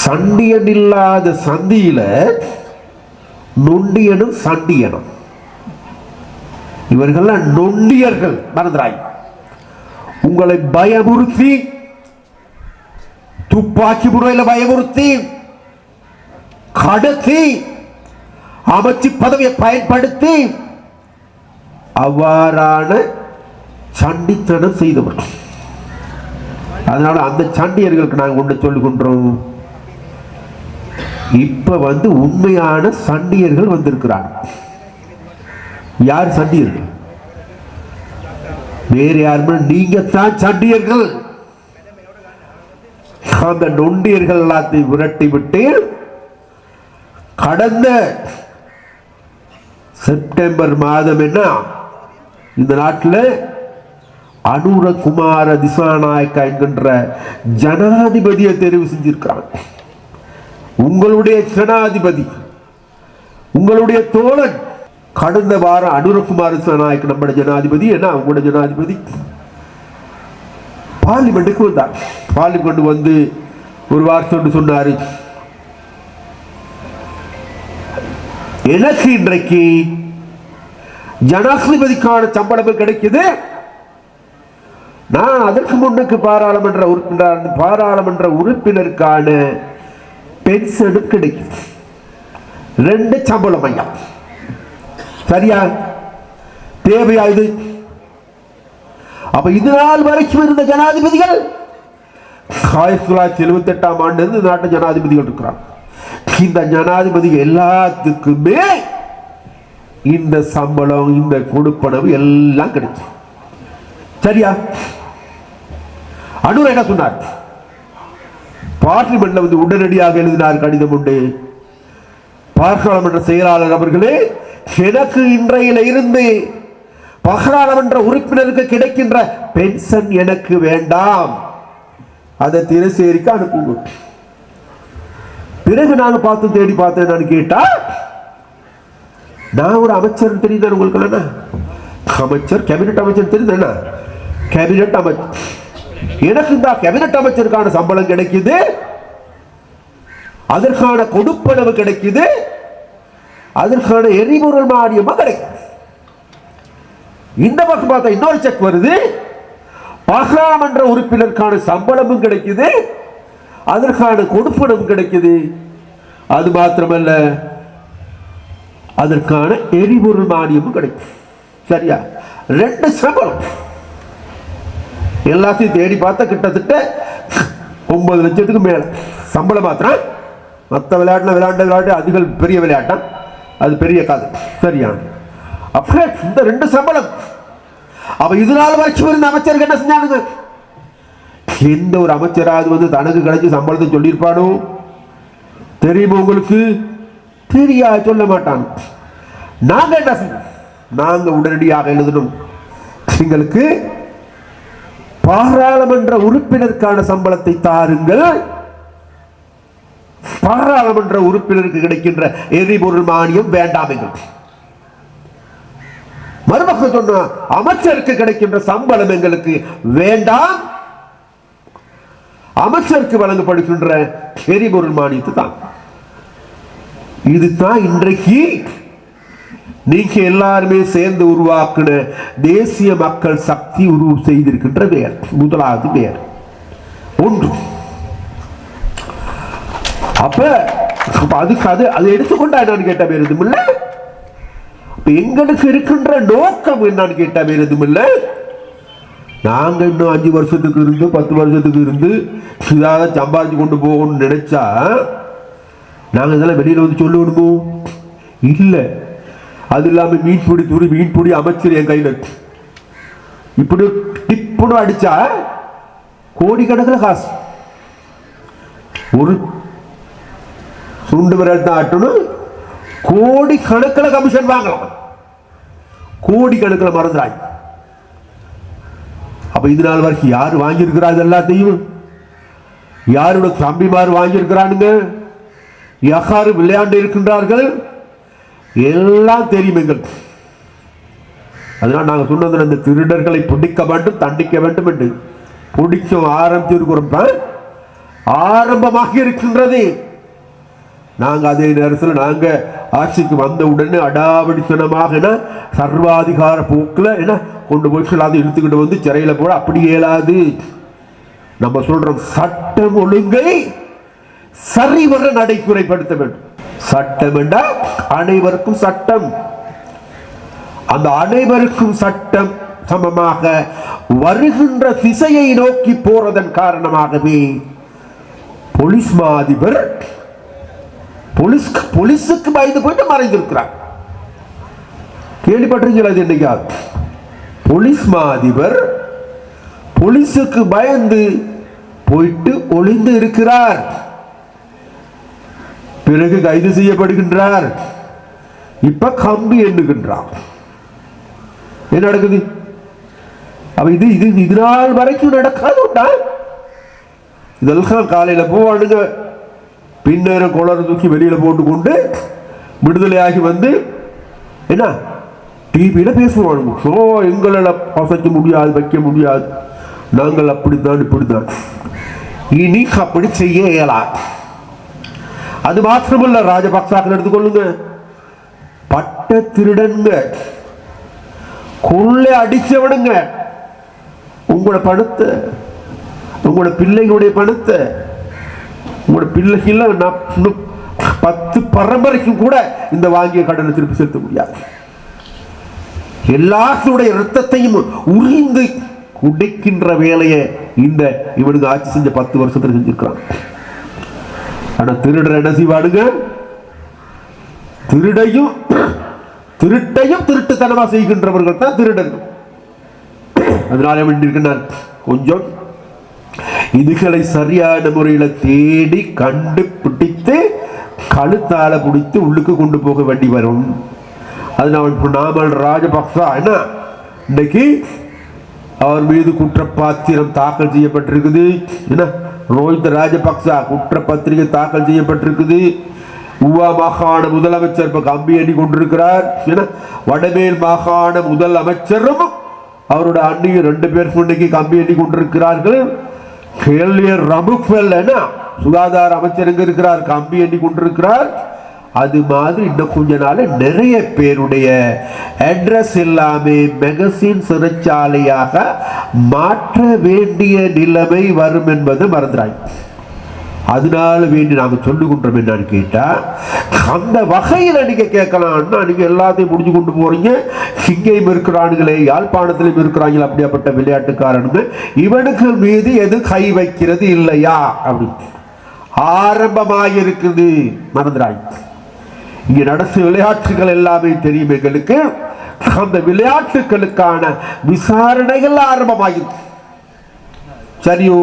சண்டியன் இல்லாத சந்தியில நொண்டியனும் சண்டியனும். இவர்கள்லாம் நொண்டியர்கள் மறந்துராய் உங்களை பயமுறுத்தி துப்பாக்கி முறையில் பயமுறுத்தி கடத்தி அமைச்சு பதவியை பயன்படுத்தி அவ்வாறான சண்டித்தனம் செய்தவர் அதனால் அந்த சண்டியர்களுக்கு நாங்கள் ஒன்று சொல்லுகின்றோம். இப்ப வந்து உண்மையான சண்டியர்கள் வந்திருக்கிறாங்க. யார் சண்டியர்கள் வேறு யாருமே நீங்க தான் சண்டியர்கள் அந்த நொண்டியர்கள் எல்லாத்தையும் விரட்டி விட்டு கடந்த செப்டம்பர் மாதம் என்ன? இந்த நாட்டில் அனுரகுமார திசாநாயக்கா என்கின்ற ஜனாதிபதியை தெரிவு செஞ்சிருக்கிறாங்க. உங்களுடைய ஜனாதிபதி உங்களுடைய தோழன் கடந்த வாரம் அனுரகுமார் திசாநாயக் நம்முடைய ஜனாதிபதி என்ன அவங்களோட ஜனாதிபதி. பார்லிமெண்ட்டுக்கு வந்தார். பார்லிமெண்ட் வந்து ஒரு வார்த்தை ஒன்று எனக்கு இன்றைக்கு ஜனாதிபதிக்கான சம்பளம் கிடைக்குது. நான் அதற்கு முன்னுக்கு பாராளுமன்ற உறுப்பினர் பாராளுமன்ற உறுப்பினருக்கான பென்ஷனும் ரெண்டு சம்பளம் ஐயா சரியா? தேவையா இது? அப்ப இது நாள் வரைக்கும் இருந்த ஜனாதிபதிகள் ஆயிரத்தி தொள்ளாயிரத்தி எழுபத்தி எட்டாம் ஆண்டு இருந்து நாட்டு ஜனாதிபதிகள் இருக்கிறாங்க. இந்த ஜனாதிபதி எல்லாத்துக்குமே இந்த சம்பளம் இந்த கொடுப்பனவு எல்லாம் கிடைக்கும். சரியா? அனுர் என்ன சொன்னார்? பார்லிமெண்ட்ல வந்து உடனடியாக எழுதினார் கடிதம் உண்டு. பாராளுமன்ற செயலாளர் அவர்களே எனக்கு இன்றையில இருந்து பாராளுமன்ற உறுப்பினருக்கு கிடைக்கின்ற பென்ஷன் எனக்கு வேண்டாம். அதை தினசேரிக்கு அனுப்புங்க. பிறகு நான் பார்த்து தேடி பார்த்தேன் நான் கேட்டா நான் ஒரு அமைச்சர் தெரியுது உங்களுக்கு என்ன அமைச்சர் கேபினட் அமைச்சர் தெரியுது கேபினட் அமைச்சர். எனக்கு இந்த கேபினட் அமைச்சருக்கான சம்பளம் கிடைக்குது. அதற்கான கொடுப்பனவு கிடைக்குது. அதற்கான எரிபொருள் மானியமா கிடைக்குது. இந்த பக்கம் பார்த்தா இன்னொரு செக் வருது. பாராளுமன்ற உறுப்பினருக்கான சம்பளமும் கிடைக்குது. அதற்கான கொடுப்பனவும் கிடைக்குது. அது மாத்திரமல்ல அதற்கான எரிபொருள் மானியமும் கிடைக்கும். சரியா? ரெண்டு சம்பளம். எல்லாத்தையும் தேடி பார்த்தா கிட்டத்தட்ட ஒன்பது லட்சத்துக்கு மேலே சம்பளம் மாத்திரம். மற்ற விளையாட்டில் விளையாண்ட விளையாட்டு அதுகள் பெரிய விளையாட்டம் அது பெரிய கதை. சரியா? அப்படியே இந்த ரெண்டு சம்பளம். அப்போ இதனால நாள் வரைக்கும் இருந்த அமைச்சருக்கு என்ன செஞ்சானுங்க? எந்த ஒரு அமைச்சராவது வந்து தனக்கு கிடைச்ச சம்பளத்தை சொல்லியிருப்பானோ? தெரியுமா உங்களுக்கு? தெரியா சொல்ல மாட்டான். நாங்கள் என்ன செய்யணும் உடனடியாக எழுதணும். எங்களுக்கு பாராளுமன்ற உறுப்பினருக்கான சம்பளத்தை தாருங்கள். பாராளுமன்ற உறுப்பினருக்கு கிடைக்கின்ற எரிபொருள் மானியம் வேண்டாம் எங்களுக்கு மறுபக்கம் சொன்ன அமைச்சருக்கு கிடைக்கின்ற சம்பளம் எங்களுக்கு வேண்டாம். அமைச்சருக்கு வழங்கப்படுகின்ற எரிபொருள் மானியத்தை தான் இதுதான் இன்றைக்கு நீங்க எல்லாருமே சேர்ந்து உருவாக்கின தேசிய மக்கள் சக்தி உருவு செய்திருக்கின்ற பெயர் முதலாவது பெயர். ஒன்று. அப்ப அதுக்கு அது அதை எடுத்துக்கொண்டா என்னன்னு கேட்ட பேர் எதுவும் இல்லை. எங்களுக்கு இருக்கின்ற நோக்கம் என்னன்னு கேட்ட பேர் எதுவும் இல்லை. இன்னும் அஞ்சு வருஷத்துக்கு இருந்து பத்து வருஷத்துக்கு இருந்து இதாக சம்பாதிச்சு கொண்டு போகணும்னு நினைச்சா நாங்கள் இதெல்லாம் வெளியில் வந்து சொல்லணுமோ? இல்லை. அது இல்லாமல் மீன் பிடி துணி மீன் பிடி அமைச்சர் என் கையில் இருக்கு. இப்படி டிப்புன்னு அடிச்சா கோடிக்கணக்கில் காசு. ஒரு சுண்டு விரல் தான் ஆட்டணும் கோடி கணக்கில் கமிஷன் வாங்கலாம். கோடி கணக்கில் மறந்துடாங்க அப்ப இது நாள் வரைக்கும் யார் வாங்கியிருக்கிறாங்க எல்லாத்தையும் யாரோட தம்பிமார் வாங்கியிருக்கிறானுங்க? யாரு விளையாண்டு இருக்கின்றார்கள்? எல்லாம் தெரியும் எங்களுக்கு அதனால் நாங்கள் சொன்னது அந்த திருடர்களை பிடிக்க வேண்டும் தண்டிக்க வேண்டும் என்று. பிடிச்சோம் ஆரம்பிச்சிருக்கிறோம் ஆரம்பமாக இருக்கின்றது. நாங்கள் அதே நேரத்தில் நாங்கள் ஆட்சிக்கு வந்த உடனே அடாவடித்தனமாக என்ன? சர்வாதிகார போக்கில் என்ன? கொண்டு போய் சொல்லாது இழுத்துக்கிட்டு வந்து சிறையில் போட அப்படி இயலாது. நம்ம சொல்கிறோம் சட்டம் ஒழுங்கை சரிவர நடைமுறைப்படுத்த வேண்டும். சட்டம் என்றால் அனைவருக்கும் சட்டம். அந்த அனைவருக்கும் சட்டம் சமமாக வருகின்ற திசையை நோக்கி போறதன் காரணமாகவே போலீஸ் மாதிபர் போலீஸ் போலீஸுக்கு பயந்து போயிட்டு மறைந்திருக்கிறார். கேள்விப்பட்டிருக்கிறது என்னைக்கா போலீஸ் மாதிபர் போலீஸுக்கு பயந்து போயிட்டு ஒளிந்து இருக்கிறார். பிறகு கைது செய்யப்படுகின்றார். இப்ப கம்பி எண்ணுகின்றார் என்ன நடக்குது? அப்ப இது இது இது நாள் வரைக்கும் நடக்காதுண்டா இதெல்லாம் காலையில் போவானுங்க. பின்னேற குளர் தூக்கி வெளியில போட்டுக்கொண்டு விடுதலையாகி வந்து என்ன? டிவியில் பேசுவானுங்க. ஸோ எங்களால் அசைக்க முடியாது வைக்க முடியாது. நாங்கள் அப்படித்தான் இப்படித்தான். இனி அப்படி செய்ய இயலாது. அது மாத்திரமல்ல ராஜபக்சாக்கள் எடுத்துக்கொள்ளுங்க. பட்ட திருடனுங்க. கொள்ளை அடிச்சவனுங்க. உங்களோட பணத்தை உங்களோட பிள்ளைகளுடைய பணத்தை உங்களோட பிள்ளைகள் பத்து பரம்பரைக்கும் கூட இந்த வாங்கிய கடனை திருப்பி செலுத்த முடியாது. எல்லாத்துடைய ரத்தத்தையும் உறிந்து குடிக்கின்ற வேலையை இந்த இவனுக்கு ஆட்சி செஞ்ச பத்து வருஷத்துல செஞ்சிருக்கிறான் அட திருடர் என்ன செய்வாடுங்க திருடையும் திருட்டையும் திருட்டுத்தனமாக செய்கின்றவர்கள் தான் திருடர்கள். அதனால வேண்டியிருக்கின்றார் கொஞ்சம் இதுகளை சரியான முறையில் தேடி கண்டுபிடித்து கழுத்தால பிடித்து உள்ளுக்கு கொண்டு போக வேண்டி வரும். அதனால நாமல் ராஜபக்சா என்ன? இன்னைக்கு அவர் மீது குற்றப்பாத்திரம் தாக்கல் செய்யப்பட்டிருக்குது. என்ன? ரோஹித் ராஜபக்சா குற்றப்பத்திரிகை தாக்கல் செய்யப்பட்டிருக்குது. உவா மாகாண முதலமைச்சர் இப்போ கம்பி அணி கொண்டிருக்கிறார். வடமேல் மாகாண முதல் அமைச்சரும் அவரோட அண்ணியும் ரெண்டு பேர் இன்னைக்கு கம்பி எண்ணி கொண்டிருக்கிறார்கள். கேள்வியர் ரமுக்வெல் என்ன? சுகாதார அமைச்சர் எங்க இருக்கிறார்? கம்பி எண்ணி கொண்டிருக்கிறார். அது மாதிரி இன்னும் கொஞ்ச நாள் நிறைய பேருடைய அட்ரஸ் எல்லாமே மெகசின் சிறைச்சாலையாக மாற்ற வேண்டிய நிலைமை வரும் என்பது மறந்துறாங்க அதனால வேண்டி நாங்க சொல்லுகின்றோம் என்னன்னு கேட்டா அந்த வகையில் நீங்க கேட்கலாம்னா அண்ணா நீங்க எல்லாத்தையும் முடிஞ்சு கொண்டு போறீங்க. சிங்கையும் இருக்கிறானுங்களே யாழ்ப்பாணத்திலும் இருக்கிறாங்களே அப்படியாப்பட்ட விளையாட்டுக்காரனுங்க. இவனுக்கு மீது எது கை வைக்கிறது இல்லையா? அப்படி ஆரம்பமாக இருக்குது மறந்துடாங்க இங்கே நடத்த விளையாட்டுகள் எல்லாமே தெரியும் எங்களுக்கு. அந்த விளையாட்டுகளுக்கான விசாரணைகள் ஆரம்பமாகும் சரியோ?